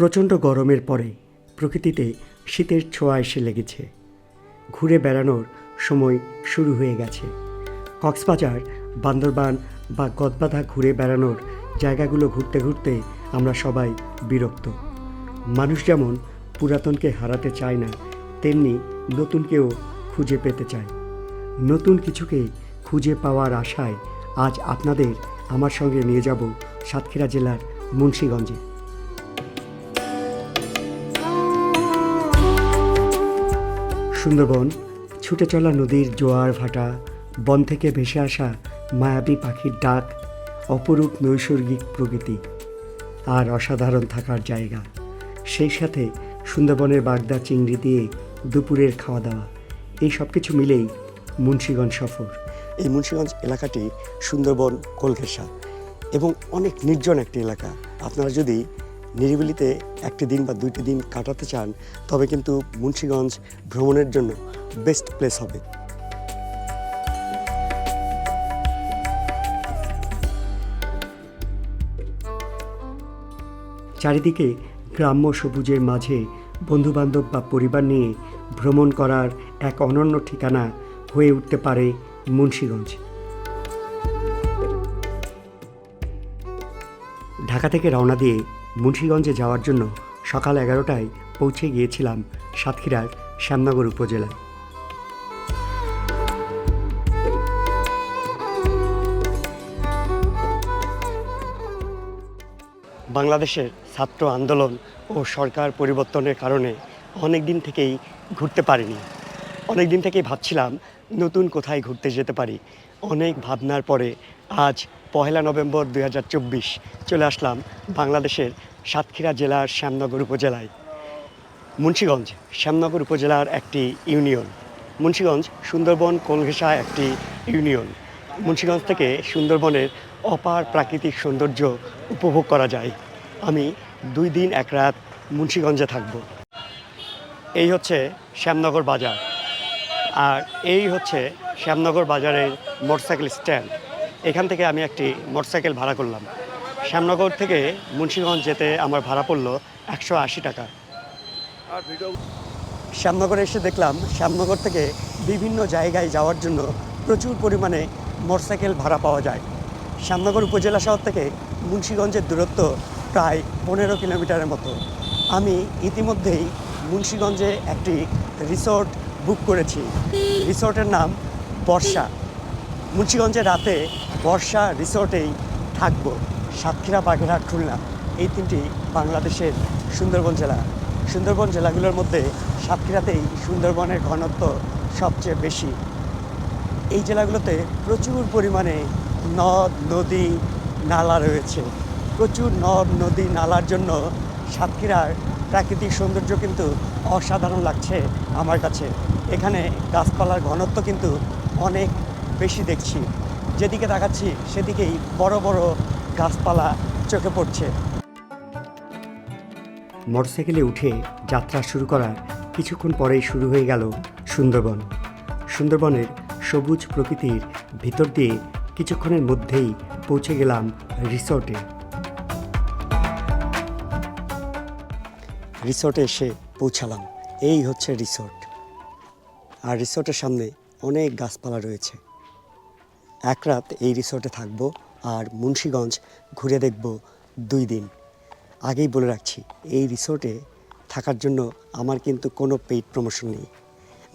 প্রচণ্ড গরমের পরে প্রকৃতিতে শীতের ছোঁয়া এসে লেগেছে। ঘুরে বেড়ানোর সময় শুরু হয়ে গেছে। কক্সবাজার, বান্দরবান বা গদবাধা ঘুরে বেড়ানোর জায়গাগুলো ঘুরতে ঘুরতে আমরা সবাই বিরক্ত। মানুষ যেমন পুরাতনকে হারাতে চায় না, তেমনি নতুনকেও খুঁজে পেতে চায়। নতুন কিছুকে খুঁজে পাওয়ার আশায় আজ আপনাদের আমার সঙ্গে নিয়ে যাব সাতক্ষীরা জেলার মুন্সীগঞ্জে। সুন্দরবন, ছুটে চলা নদীর জোয়ার ভাটা, বন থেকে ভেসে আসা মায়াবী পাখির ডাক, অপরূপ নৈসর্গিক প্রকৃতি আর অসাধারণ থাকার জায়গা। সেই সাথে সুন্দরবনের বাগদা চিংড়ি দিয়ে দুপুরের খাওয়া দাওয়া এই সব কিছু মিলেই মুন্সীগঞ্জ সফর। এই মুন্সীগঞ্জ এলাকাটি সুন্দরবন কলঘেসা এবং অনেক নির্জন একটি এলাকা। আপনারা যদি নিরিবিলিতে একটি দিন বা দুইটি দিন কাটাতে চান, তবে কিন্তু মুন্সীগঞ্জ ভ্রমণের জন্য বেস্ট প্লেস হবে। চারিদিকে গ্রাম্য সবুজের মাঝে বন্ধুবান্ধব বা পরিবার নিয়ে ভ্রমণ করার এক অনন্য ঠিকানা হয়ে উঠতে পারে মুন্সীগঞ্জ। ঢাকা থেকে রওনা দিয়ে মুন্সীগঞ্জে যাওয়ার জন্য সকাল এগারোটায় পৌঁছে গিয়েছিলাম সাতক্ষীরার শ্যামনগর উপজেলায়। বাংলাদেশের ছাত্র আন্দোলন ও সরকার পরিবর্তনের কারণে অনেক দিন থেকেই ঘুরতে পারিনি। অনেক দিন থেকেই ভাবছিলাম নতুন কোথায় ঘুরতে যেতে পারি। অনেক ভাবনার পরে আজ পহেলা নভেম্বর দু হাজার চব্বিশ চলে আসলাম বাংলাদেশের সাতক্ষীরা জেলার শ্যামনগর উপজেলায়। মুন্সীগঞ্জ, শ্যামনগর উপজেলার একটি ইউনিয়ন। মুন্সীগঞ্জ, সুন্দরবন, কোলঘেঁষা একটি ইউনিয়ন। মুন্সীগঞ্জ থেকে সুন্দরবনের অপার প্রাকৃতিক সৌন্দর্য উপভোগ করা যায়। আমি দুই দিন এক রাত মুন্সীগঞ্জে থাকব। এই হচ্ছে শ্যামনগর বাজার। আর এই হচ্ছে শ্যামনগর বাজারের মোটরসাইকেল স্ট্যান্ড। এখান থেকে আমি একটি মোটরসাইকেল ভাড়া করলাম। শ্যামনগর থেকে মুন্সীগঞ্জ যেতে আমার ভাড়া পড়ল একশো আশি টাকা। শ্যামনগরে এসে দেখলাম, শ্যামনগর থেকে বিভিন্ন জায়গায় যাওয়ার জন্য প্রচুর পরিমাণে মোটরসাইকেল ভাড়া পাওয়া যায়। শ্যামনগর উপজেলা শহর থেকে মুন্সীগঞ্জের দূরত্ব প্রায় পনেরো কিলোমিটারের মতো। আমি ইতিমধ্যেই মুন্সীগঞ্জে একটি রিসোর্ট বুক করেছি। রিসোর্টের নাম বর্ষা। মুন্সীগঞ্জে রাতে বর্ষা রিসোর্টেই থাকব। সাতক্ষীরা, বাগেরহাট, খুলনা। এই তিনটি বাংলাদেশের সুন্দরবন জেলা। সুন্দরবন জেলাগুলোর মধ্যে সাতক্ষীরাতেই সুন্দরবনের ঘনত্ব সবচেয়ে বেশি। এই জেলাগুলোতে প্রচুর পরিমাণে নদ, নদী, নালা রয়েছে। প্রচুর নদ, নদী, নালার জন্য সাতক্ষীরার প্রাকৃতিক সৌন্দর্য কিন্তু অসাধারণ লাগছে আমার কাছে। এখানে গাছপালার ঘনত্ব কিন্তু অনেক বেশি দেখছি। যেদিকে তাকাচ্ছি সেদিকেই বড় বড় গাছপালা চোখে পড়ছে। মোটরসাইকেলে উঠে যাত্রা শুরু করার কিছুক্ষণ পরেই শুরু হয়ে গেল সুন্দরবন। সুন্দরবনের সবুজ প্রকৃতির ভিতর দিয়ে কিছুক্ষণের মধ্যেই পৌঁছে গেলাম রিসর্টে। রিসর্টে এসে পৌঁছালাম। এই হচ্ছে রিসর্ট। আর রিসর্টের সামনে অনেক গাছপালা রয়েছে। এক রাত এই রিসর্টে থাকব আর মুন্সীগঞ্জ ঘুরে দেখব দুই দিন। আগেই বলে রাখছি, এই রিসোর্টে থাকার জন্য আমার কিন্তু কোনো পেইড প্রমোশন নেই।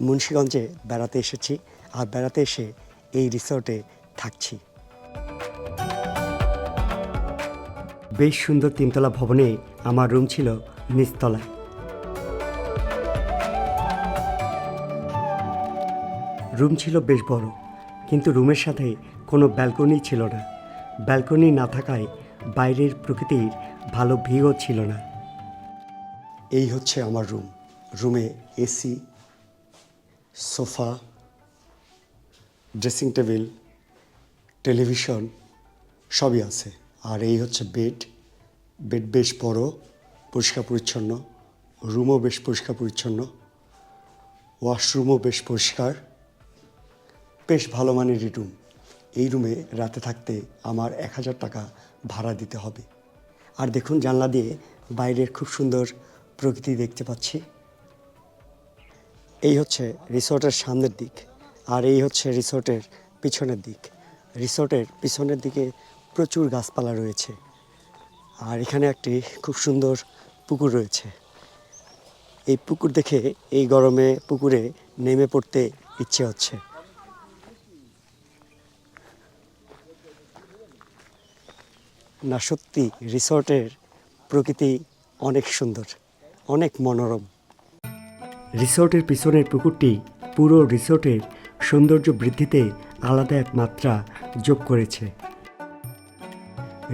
মুন্সীগঞ্জে বেড়াতে এসেছি আর বেড়াতে এসে এই রিসোর্টে থাকছি। বেশ সুন্দর তিনতলা ভবনে আমার রুম ছিল নিচতলায়। রুম ছিল বেশ বড়। কিন্তু রুমের সাথে কোনো ব্যালকনি ছিল না। ব্যালকনি না থাকায় বাইরের প্রকৃতির ভালো ভিউও ছিল না। এই হচ্ছে আমার রুম। রুমে AC, sofa, dressing table, television সবই আছে। আর এই হচ্ছে বেড। বেড বেশ বড়, পরিষ্কার পরিচ্ছন্ন। রুমও বেশ পরিষ্কার পরিচ্ছন্ন। ওয়াশরুমও বেশ পরিষ্কার। বেশ ভালো মানেরই রুম এই রুমে রাতে থাকতে আমার এক হাজার টাকা ভাড়া দিতে হবে। আর দেখুন, জানলা দিয়ে বাইরের খুব সুন্দর প্রকৃতি দেখতে পাচ্ছি। এই হচ্ছে রিসোর্টের সামনের দিক, আর এই হচ্ছে রিসোর্টের পিছনের দিক। রিসোর্টের পিছনের দিকে প্রচুর গাছপালা রয়েছে, আর এখানে একটি খুব সুন্দর পুকুর রয়েছে। এই পুকুর দেখে এই গরমে পুকুরে নেমে পড়তে ইচ্ছে হচ্ছে। না সত্যি রিসর্টের প্রকৃতি অনেক সুন্দর অনেক মনোরম। রিসর্টের পিছনের পুকুরটি পুরো রিসর্টের সৌন্দর্য বৃদ্ধিতে আলাদা এক মাত্রা যোগ করেছে।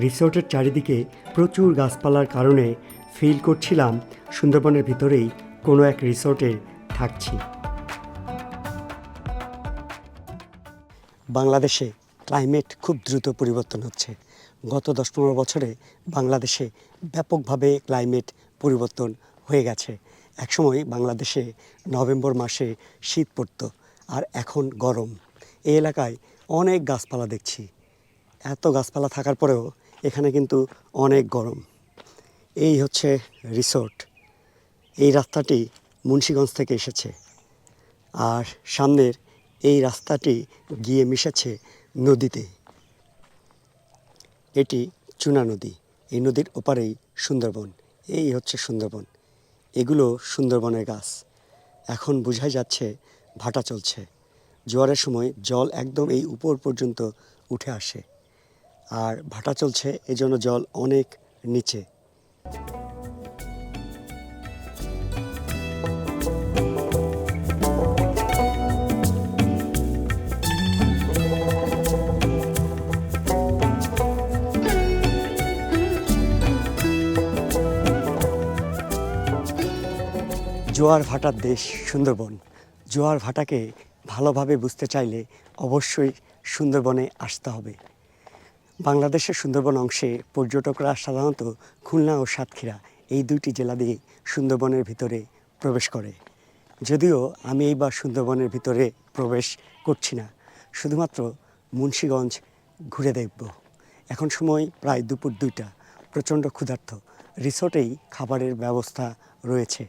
রিসর্টের চারিদিকে প্রচুর গাছপালার কারণে ফিল করছিলাম সুন্দরবনের ভিতরেই কোনো এক রিসর্টে থাকছি। বাংলাদেশে ক্লাইমেট খুব দ্রুত পরিবর্তন হচ্ছে। গত দশ পনেরো বছরে বাংলাদেশে ব্যাপকভাবে ক্লাইমেট পরিবর্তন হয়ে গেছে। একসময় বাংলাদেশে নভেম্বর মাসে শীত পড়তো আর এখন গরম। এই এলাকায় অনেক গাছপালা দেখছি। এত গাছপালা থাকার পরেও এখানে কিন্তু অনেক গরম। এই হচ্ছে রিসোর্ট। এই রাস্তাটি মুন্সীগঞ্জ থেকে এসেছে। আর সামনের এই রাস্তাটি গিয়ে মিশেছে নদীতে। এটি চুনা নদী। এই নদীর ওপারেই সুন্দরবন। এই হচ্ছে সুন্দরবন। এগুলো সুন্দরবনের গাছ। এখন বোঝাই যাচ্ছে, ভাটা চলছে। জোয়ারের সময় জল একদম এই উপর পর্যন্ত উঠে আসে। আর ভাটা চলছে, এজন্য জল অনেক নিচে। জোয়ার ভাটার দেশ সুন্দরবন। জোয়ার ভাটাকে ভালোভাবে বুঝতে চাইলে অবশ্যই সুন্দরবনে আসতে হবে। বাংলাদেশের সুন্দরবন অংশে পর্যটকরা সাধারণত খুলনা ও সাতক্ষীরা এই দুইটি জেলা দিয়ে সুন্দরবনের ভিতরে প্রবেশ করে। যদিও আমি এইবার সুন্দরবনের ভিতরে প্রবেশ করছি না, শুধুমাত্র মুন্সীগঞ্জ ঘুরে দেখব। এখন সময় প্রায় দুপুর দুইটা, প্রচণ্ড ক্ষুধার্ত। রিসোর্টেই খাবারের ব্যবস্থা রয়েছে।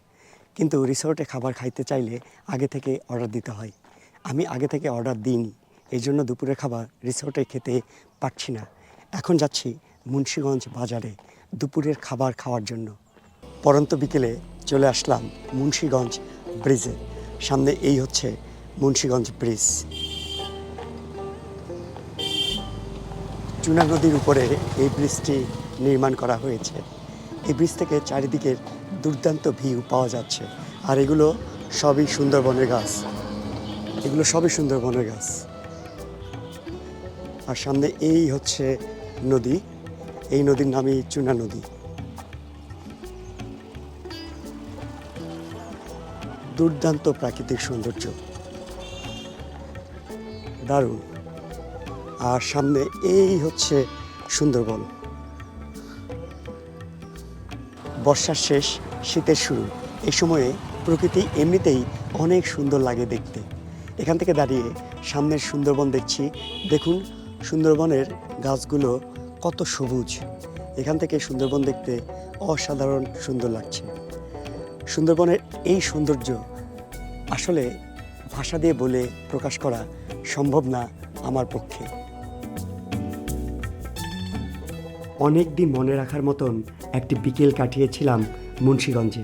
কিন্তু রিসোর্টে খাবার খাইতে চাইলে আগে থেকে অর্ডার দিতে হয়। আমি আগে থেকে অর্ডার দিইনি। এই জন্য দুপুরের খাবার রিসোর্টে খেতে পারছি না। এখন যাচ্ছি মুন্সীগঞ্জ বাজারে দুপুরের খাবার খাওয়ার জন্য। পরন্ত বিকেলে চলে আসলাম মুন্সীগঞ্জ ব্রিজে সামনে এই হচ্ছে মুন্সীগঞ্জ ব্রিজ চুনা নদীর উপরে এই ব্রিজটি নির্মাণ করা হয়েছে। এই ব্রিজ থেকে চারিদিকের দুর্দান্ত ভিউ পাওয়া যাচ্ছে। আর এগুলো সবই সুন্দরবনের গাছ। এগুলো সবই সুন্দরবনের গাছ। আর সামনে এই হচ্ছে নদী। এই নদীর নামই চুনা নদী। দুর্দান্ত প্রাকৃতিক সৌন্দর্য। দারুণ। আর সামনে এই হচ্ছে সুন্দরবন। বর্ষার শেষ, শীতের শুরু। এই সময়ে প্রকৃতি এমনিতেই অনেক সুন্দর লাগে দেখতে। এখান থেকে দাঁড়িয়ে সামনের সুন্দরবন দেখছি। দেখুন সুন্দরবনের গাছগুলো কত সবুজ। এখান থেকে সুন্দরবন দেখতে অসাধারণ সুন্দর লাগছে। সুন্দরবনের এই সৌন্দর্য আসলে ভাষা দিয়ে বলে প্রকাশ করা সম্ভব না আমার পক্ষে। অনেক দিন মনে রাখার মতন একটি বিকেল কাটিয়েছিলাম মুন্সীগঞ্জে।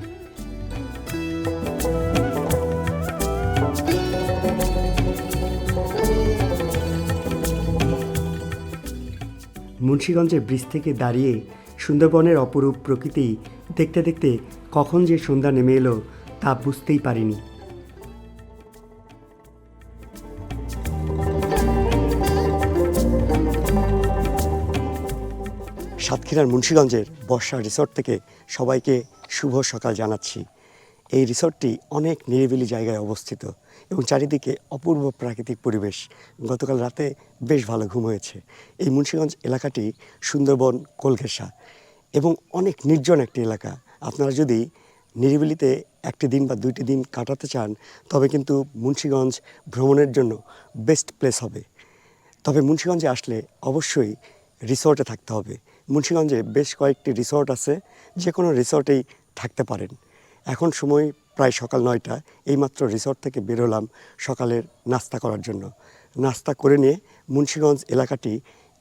মুন্সীগঞ্জের ব্রিজ থেকে দাঁড়িয়ে সুন্দরবনের অপরূপ প্রকৃতি দেখতে দেখতে কখন যে সন্ধ্যা নেমে এলো তা বুঝতেই পারিনি। সাতক্ষীরার মুন্সীগঞ্জের বর্ষা রিসোর্ট থেকে সবাইকে শুভ সকাল জানাচ্ছি। এই রিসোর্টটি অনেক নিরিবিলি জায়গায় অবস্থিত এবং চারিদিকে অপূর্ব প্রাকৃতিক পরিবেশ। গতকাল রাতে বেশ ভালো ঘুম হয়েছে। এই মুন্সীগঞ্জ এলাকাটি সুন্দরবন কোলঘেসা এবং অনেক নির্জন একটি এলাকা। আপনারা যদি নিরিবিলিতে একটি দিন বা দুইটি দিন কাটাতে চান, তবে কিন্তু মুন্সীগঞ্জ ভ্রমণের জন্য বেস্ট প্লেস হবে। তবে মুন্সীগঞ্জে আসলে অবশ্যই রিসোর্টে থাকতে হবে। মুন্সিগঞ্জে বেশ কয়েকটি রিসর্ট আছে যে কোনো রিসর্টেই থাকতে পারেন। এখন সময় প্রায় সকাল নয়টা, এইমাত্র রিসর্ট থেকে বেরোলাম সকালের নাস্তা করার জন্য। নাস্তা করে নিয়ে মুন্সিগঞ্জ এলাকাটি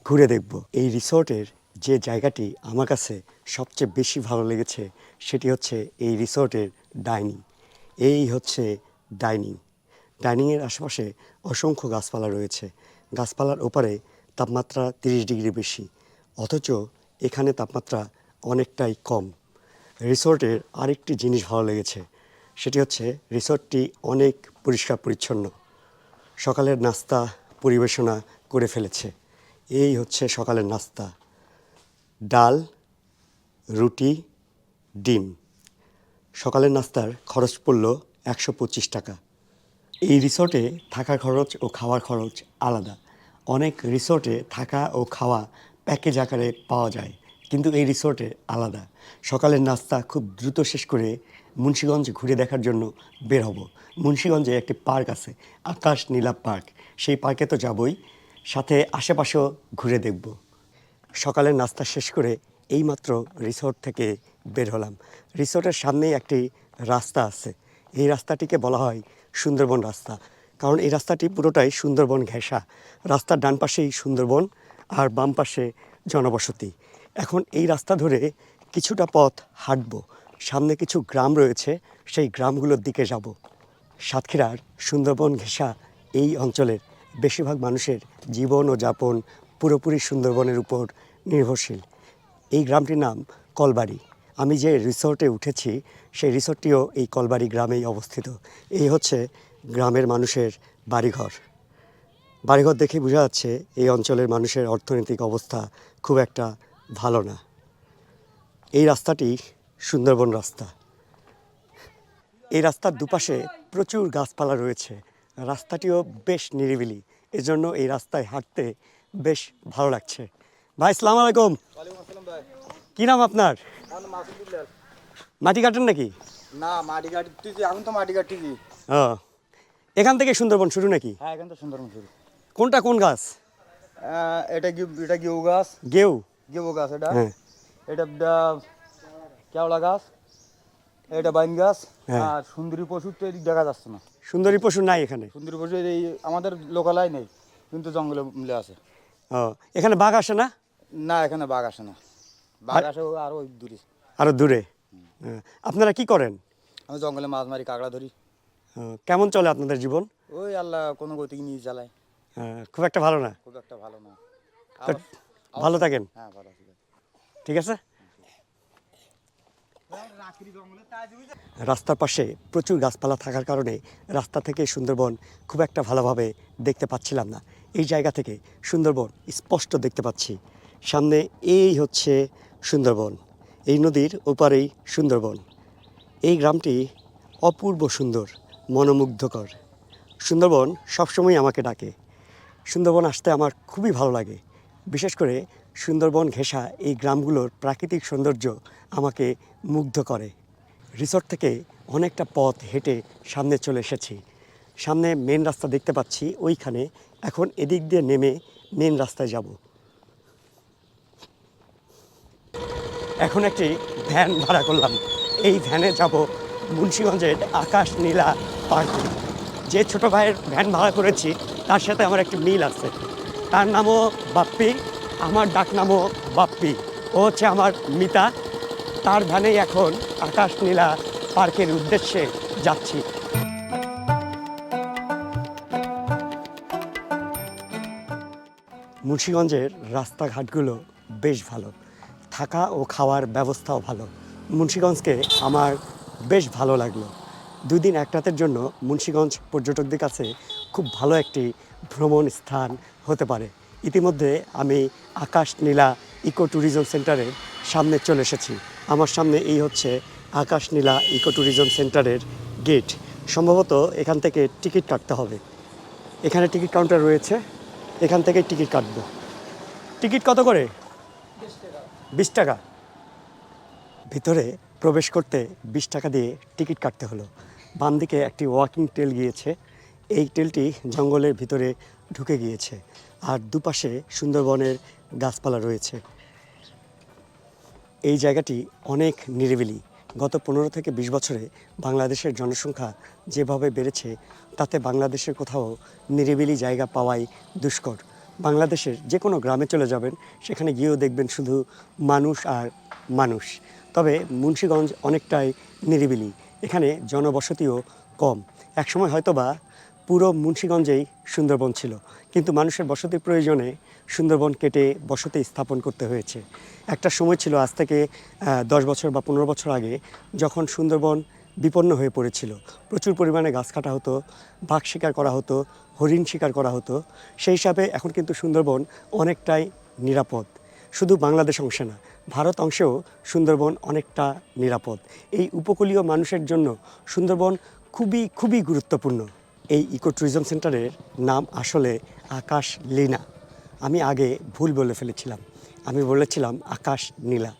ঘুরে দেখব। এই রিসর্টের যে জায়গাটি আমার কাছে সবচেয়ে বেশি ভালো লেগেছে, সেটি হচ্ছে এই রিসর্টের ডাইনিং। এই হচ্ছে ডাইনিং। ডাইনিংয়ের আশেপাশে অসংখ্য গাছপালা রয়েছে। গাছপালার ওপারে তাপমাত্রা তিরিশ ডিগ্রি বেশি, অথচ এখানে তাপমাত্রা অনেকটাই কম। রিসোর্টের আরেকটি জিনিস ভালো লেগেছে, সেটি হচ্ছে রিসোর্টটি অনেক পরিষ্কার পরিচ্ছন্ন। সকালের নাস্তা পরিবেশনা করে ফেলেছে। এই হচ্ছে সকালের নাস্তা। ডাল, রুটি, ডিম। সকালের নাস্তার খরচ পড়ল একশো পঁচিশ টাকা। এই রিসোর্টে থাকার খরচ ও খাওয়ার খরচ আলাদা। অনেক রিসোর্টে থাকা ও খাওয়া প্যাকেজ আকারে পাওয়া যায়, কিন্তু এই রিসোর্টে আলাদা। সকালের নাস্তা খুব দ্রুত শেষ করে মুন্সীগঞ্জ ঘুরে দেখার জন্য বের হব। মুন্সীগঞ্জে একটি পার্ক আছে, আকাশ নীলা পার্ক। সেই পার্কে তো যাবই, সাথে আশেপাশেও ঘুরে দেখব। সকালের নাস্তা শেষ করে এইমাত্র রিসোর্ট থেকে বের হলাম। রিসোর্টের সামনেই একটি রাস্তা আছে। এই রাস্তাটিকে বলা হয় সুন্দরবন রাস্তা। কারণ এই রাস্তাটি পুরোটাই সুন্দরবন ঘেঁষা। রাস্তার ডান পাশেই সুন্দরবন আর বাম পাশে জনবসতি। এখন এই রাস্তা ধরে কিছুটা পথ হাঁটব। সামনে কিছু গ্রাম রয়েছে, সেই গ্রামগুলোর দিকে যাব। সাতক্ষীরার সুন্দরবন ঘেঁষা এই অঞ্চলের বেশিরভাগ মানুষের জীবন ও যাপন পুরোপুরি সুন্দরবনের উপর নির্ভরশীল। এই গ্রামটির নাম কলবাড়ি। আমি যে রিসোর্টে উঠেছি, সেই রিসোর্টটিও এই কলবাড়ি গ্রামেই অবস্থিত। এই হচ্ছে গ্রামের মানুষের বাড়িঘর। বাড়িঘর দেখে বোঝা যাচ্ছে এই অঞ্চলের মানুষের অর্থনৈতিক অবস্থা খুব একটা ভালো না। এই রাস্তাটি সুন্দরবন রাস্তা। এই রাস্তার দুপাশে প্রচুর গাছপালা রয়েছে। রাস্তাটিও বেশ নিরিবিলি। এজন্য এই রাস্তায় হাঁটতে বেশ ভালো লাগছে। ভাই সালাম আলাইকুম। কি নাম আপনার? মাটি কাটেন নাকি? না মাটি কাটতেছি। এখন তো মাটি ও। এখান থেকে সুন্দরবন শুরু নাকি? হ্যাঁ এখান তো সুন্দরবন শুরু। কোনটা কোন গাছ? এটা এটা গেউ গাছ। গেউ। গেউ গাছ এটা। হ্যাঁ। এটা কেওড়া গাছ। এটা বাইন গাছ। হ্যাঁ। আর সুন্দরী পশু তো দেখা যাচ্ছে না। সুন্দরী পশু নাই এখানে? সুন্দরী পশু এই আমাদের লোকালয় নেই কিন্তু জঙ্গলে মিলে আছে। ও এখানে বাঘ আসে না? না এখানে বাঘ আসে না। বাঘ আসে আরও ওই দূরে। আরও দূরে? হ্যাঁ। আপনারা কি করেন? আমি জঙ্গলে মাছ মারি কাঁকড়া ধরি। কেমন চলে আপনাদের জীবন? ওই আল্লাহ কোনো গতি নিয়ে চালায় খুব একটা ভালো না? খুব একটা ভালো না। ভালো থাকেন। হ্যাঁ ভালো ঠিক আছে? রাস্তার পাশে প্রচুর গাছপালা থাকার কারণে রাস্তা থেকে সুন্দরবন খুব একটা ভালোভাবে দেখতে পাচ্ছিলাম না। এই জায়গা থেকে সুন্দরবন স্পষ্ট দেখতে পাচ্ছি। সামনে এই হচ্ছে সুন্দরবন। এই নদীর ওপারেই সুন্দরবন। এই গ্রামটি অপূর্ব সুন্দর মনোমুগ্ধকর। সুন্দরবন সবসময় আমাকে ডাকে। সুন্দরবন আসতে আমার খুবই ভালো লাগে। বিশেষ করে সুন্দরবন ঘেঁষা এই গ্রামগুলোর প্রাকৃতিক সৌন্দর্য আমাকে মুগ্ধ করে। রিসোর্ট থেকে অনেকটা পথ হেঁটে সামনে চলে এসেছি। সামনে মেন রাস্তা দেখতে পাচ্ছি, ওইখানে এখন এদিক দিয়ে নেমে মেন রাস্তায় যাব। এখন একটি ভ্যান ভাড়া করলাম। এই ভ্যানে যাব মুন্সিগঞ্জের আকাশ নীলা পার্কে। যে ছোট ভাইয়ের ভ্যান ভাড়া করেছি তার সাথে আমার একটি মিল আছে। তার নামও বাপ্পি, আমার ডাক নামও বাপ্পি। ও হচ্ছে আমার মিতা। তার ধানেই এখন আকাশ নীলা পার্কের উদ্দেশ্যে যাচ্ছি। মুন্সিগঞ্জের রাস্তাঘাটগুলো বেশ ভালো। থাকা ও খাওয়ার ব্যবস্থাও ভালো। মুন্সিগঞ্জকে আমার বেশ ভালো লাগল। দুই দিন এক রাতের জন্য মুন্সিগঞ্জ পর্যটকদের কাছে খুব ভালো একটি ভ্রমণ স্থান হতে পারে। ইতিমধ্যে আমি আকাশ নীলা ইকো ট্যুরিজম সেন্টারের সামনে চলে এসেছি। আমার সামনে এই হচ্ছে আকাশ নীলা ইকো ট্যুরিজম সেন্টারের গেট। সম্ভবত এখান থেকে টিকিট কাটতে হবে। এখানে টিকিট কাউন্টার রয়েছে। এখান থেকে টিকিট কাটব। টিকিট কত করে? বিশ টাকা। ভিতরে প্রবেশ করতে বিশ টাকা দিয়ে টিকিট কাটতে হলো। বাম দিকে একটি ওয়াকিং ট্রেল গিয়েছে। এই ট্রেলটি জঙ্গলের ভিতরে ঢুকে গিয়েছে আর দুপাশে সুন্দরবনের গাছপালা রয়েছে। এই জায়গাটি অনেক নিরিবিলি। গত পনেরো থেকে বিশ বছরে বাংলাদেশের জনসংখ্যা যেভাবে বেড়েছে, তাতে বাংলাদেশের কোথাও নিরিবিলি জায়গা পাওয়াই দুষ্কর। বাংলাদেশের যে কোনো গ্রামে চলে যাবেন, সেখানে গিয়েও দেখবেন শুধু মানুষ আর মানুষ। তবে মুন্সীগঞ্জ অনেকটাই নিরিবিলি। এখানে জনবসতিও কম। একসময় হয়তোবা পুরো মুন্সীগঞ্জেই সুন্দরবন ছিল। কিন্তু মানুষের বসতির প্রয়োজনে সুন্দরবন কেটে বসতি স্থাপন করতে হয়েছে। একটা সময় ছিল আজ থেকে দশ বছর বা পনেরো বছর আগে যখন সুন্দরবন বিপন্ন হয়ে পড়েছিল। প্রচুর পরিমাণে গাছ কাটা হতো, বাঘ শিকার করা হতো, হরিণ শিকার করা হতো। সেই হিসাবে এখন কিন্তু সুন্দরবন অনেকটাই নিরাপদ। শুধু বাংলাদেশ অংশে না, ভারত অংশেও সুন্দরবন অনেকটা নিরাপদ। এই উপকূলীয় মানুষের জন্য সুন্দরবন খুবই খুবই গুরুত্বপূর্ণ। এই ইকো ট্যুরিজম সেন্টারের নাম আসলে আকাশ লীনা। আমি আগে ভুল বলে ফেলেছিলাম। আমি বলেছিলাম আকাশ নীলা।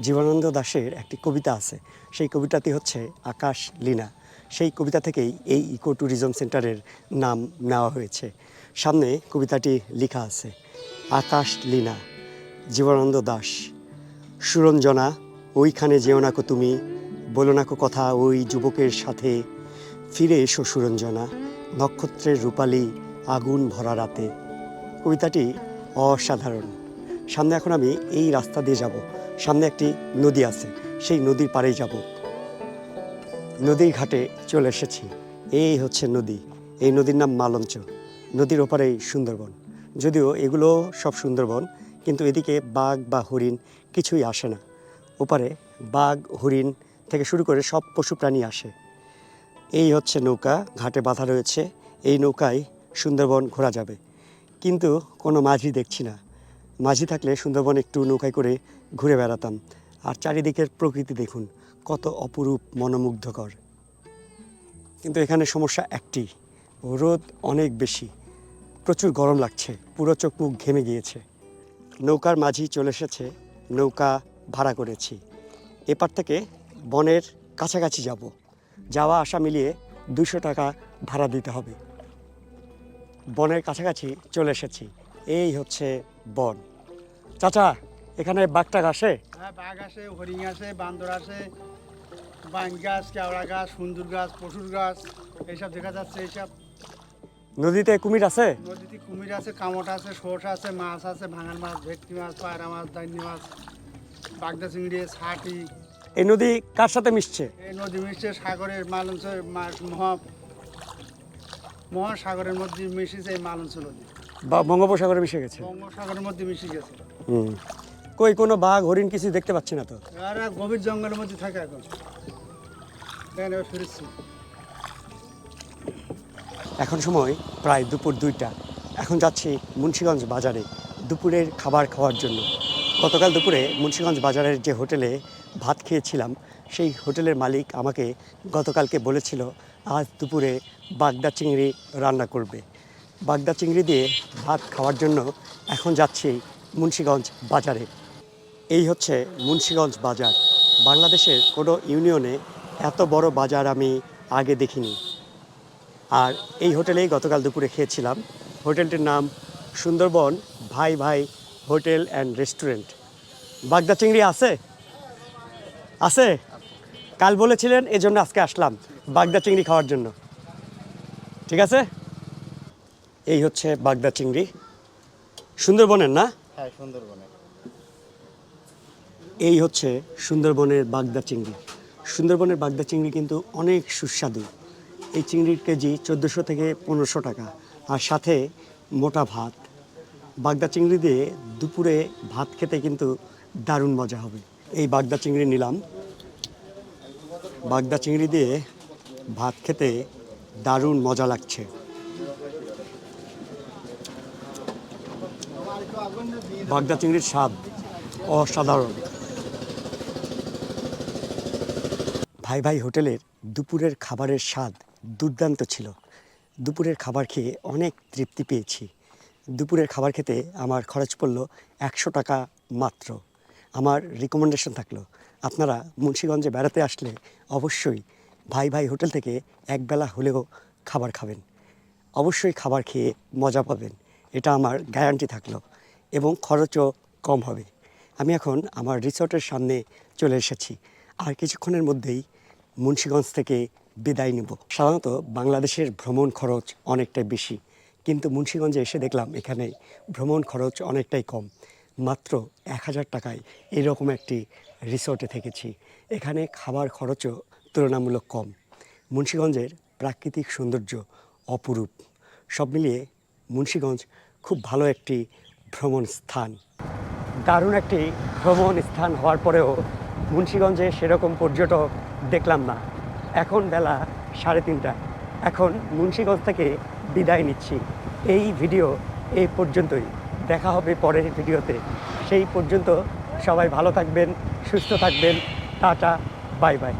জীবনানন্দ দাশের একটি কবিতা আছে। সেই কবিতাটি হচ্ছে আকাশ লীনা। সেই কবিতা থেকেই এই ইকো ট্যুরিজম সেন্টারের নাম নেওয়া হয়েছে। সামনে কবিতাটি লেখা আছে, আকাশ লীনা, জীবনানন্দ দাস, সুরঞ্জনা, ওইখানে যেও না কো তুমি, বলো না কো কথা ওই যুবকের সাথে ফিরে এসো সুরঞ্জনা। নক্ষত্রের রূপালি আগুন ভরা রাতে। কবিতাটি অসাধারণ। সামনে এখন আমি এই রাস্তা দিয়ে যাব। সামনে একটি নদী আছে। সেই নদীর পাড়েই যাব। নদীর ঘাটে চলে এসেছি। এই হচ্ছে নদী। এই নদীর নাম মালঞ্চ। নদীর ওপারেই সুন্দরবন। যদিও এগুলো সব সুন্দরবন, কিন্তু এদিকে বাঘ বা হরিণ কিছুই আসে না। ওপারে বাঘ, হরিণ থেকে শুরু করে সব পশু প্রাণী আসে। এই হচ্ছে নৌকা, ঘাটে বাঁধা রয়েছে, এই নৌকায় সুন্দরবন ঘোরা যাবে। কিন্তু কোনো মাঝি দেখছি না। মাঝি থাকলে সুন্দরবন একটু নৌকায় করে ঘুরে বেড়াতাম। আর চারিদিকের প্রকৃতি দেখুন, কত অপরূপ, মনোমুগ্ধকর। কিন্তু এখানে সমস্যা একটি, রোদ অনেক বেশি। প্রচুর গরম লাগছে, পুরো চোখ মুখ ঘেমে গিয়েছে। নৌকার মাঝি চলে এসেছে, নৌকা ভাড়া করেছি। এপার থেকে বনের কাছাকাছি যাব। যাওয়া আসা মিলিয়ে দুশো টাকা ভাড়া দিতে হবে। বনের কাছাকাছি চলে এসেছি। এই হচ্ছে বন। চাচা এখানে বাঘটাক আসে? হ্যাঁ বাঘ আসে হরিণ আসে বান্দর আসে বাং গাছ কেওড়া গাছ সুন্দর গাছ পশুর গাছ এইসব দেখা যাচ্ছে এইসব। নদীতে কুমির আছে? নদীতে কুমির আছে কামট আছে সর্ষ আছে মাছ আছে ভাঙান মাছ ভেটকি মাছ পায়রা মাছ দাইনি মাছ বাগদা চিংড়ি ছাটি এই নদী কার সাথে মিশছে? এই নদী মিশছে সাগরের মালঞ্চ মা- মহা মহাসাগরের মধ্যে মিশেছে এই মালঞ্চ নদী। বা বঙ্গোপসাগরে মিশে গেছে। বঙ্গোসাগরের মধ্যে মিশে গেছে। হুম। কই কোনো বাঘ হরিণ কিছু দেখতে পাচ্ছি না তো? আর গভীর জঙ্গলের মধ্যে থাকে এখন। ফিরেছি। এখন সময় প্রায় দুপুর দুইটা। এখন যাচ্ছি মুন্সিগঞ্জ বাজারে দুপুরের খাবার খাওয়ার জন্য। গতকাল দুপুরে মুন্সিগঞ্জ বাজারের যে হোটেলে ভাত খেয়েছিলাম, সেই হোটেলের মালিক আমাকে গতকালকে বলেছিল, আজ দুপুরে বাগদা চিংড়ি রান্না করবে। বাগদা চিংড়ি দিয়ে ভাত খাওয়ার জন্য এখন যাচ্ছি মুন্সিগঞ্জ বাজারে। এই হচ্ছে মুন্সিগঞ্জ বাজার। বাংলাদেশের কোনো ইউনিয়নে এত বড় বাজার আমি আগে দেখিনি। আর এই হোটেলেই গতকাল দুপুরে খেয়েছিলাম। হোটেলটির নাম সুন্দরবন ভাই ভাই হোটেল অ্যান্ড রেস্টুরেন্ট। বাগদা চিংড়ি আছে? আছে? কাল বলেছিলেন এই জন্য আজকে আসলাম বাগদা চিংড়ি খাওয়ার জন্য। ঠিক আছে? এই হচ্ছে বাগদা চিংড়ি। সুন্দরবনের না? হ্যাঁ এই হচ্ছে সুন্দরবনের বাগদা চিংড়ি। সুন্দরবনের বাগদা চিংড়ি কিন্তু অনেক সুস্বাদু। এই চিংড়ির কেজি চোদ্দোশো থেকে পনেরোশো টাকা। আর সাথে মোটা ভাত। বাগদা চিংড়ি দিয়ে দুপুরে ভাত খেতে কিন্তু দারুণ মজা হবে। এই বাগদা চিংড়ি নিলাম। বাগদা চিংড়ি দিয়ে ভাত খেতে দারুণ মজা লাগছে। বাগদা চিংড়ির স্বাদ অসাধারণ। ভাই ভাই হোটেলের দুপুরের খাবারের স্বাদ দুর্দান্ত ছিল। দুপুরের খাবার খেয়ে অনেক তৃপ্তি পেয়েছি। দুপুরের খাবার খেতে আমার খরচ পড়ল একশো টাকা মাত্র। আমার রিকমেন্ডেশন থাকল আপনারা মুন্সীগঞ্জে বেড়াতে আসলে অবশ্যই ভাই ভাই হোটেল থেকে একবেলা হলেও খাবার খাবেন। অবশ্যই খাবার খেয়ে মজা পাবেন। এটা আমার গ্যারান্টি থাকল এবং খরচও কম হবে। আমি এখন আমার রিসর্টের সামনে চলে এসেছি। আর কিছুক্ষণের মধ্যেই মুন্সীগঞ্জ থেকে বিদায় নেব। সাধারণত বাংলাদেশের ভ্রমণ খরচ অনেকটাই বেশি। কিন্তু মুন্সীগঞ্জে এসে দেখলাম এখানে ভ্রমণ খরচ অনেকটাই কম। মাত্র এক হাজার টাকায় এরকম একটি রিসর্টে থেকেছি। এখানে খাবার খরচও তুলনামূলক কম। মুন্সীগঞ্জের প্রাকৃতিক সৌন্দর্য অপরূপ। সব মিলিয়ে মুন্সীগঞ্জ খুব ভালো একটি ভ্রমণ স্থান। দারুণ একটি ভ্রমণ স্থান হওয়ার পরেও মুন্সীগঞ্জে সেরকম পর্যটক দেখলাম না। এখন বেলা সাড়ে তিনটা। এখন মুন্সীগঞ্জ থেকে বিদায় নিচ্ছি। এই ভিডিও এই পর্যন্তই। দেখা হবে পরের ভিডিওতে। সেই পর্যন্ত সবাই ভালো থাকবেন সুস্থ থাকবেন। Tata bye bye.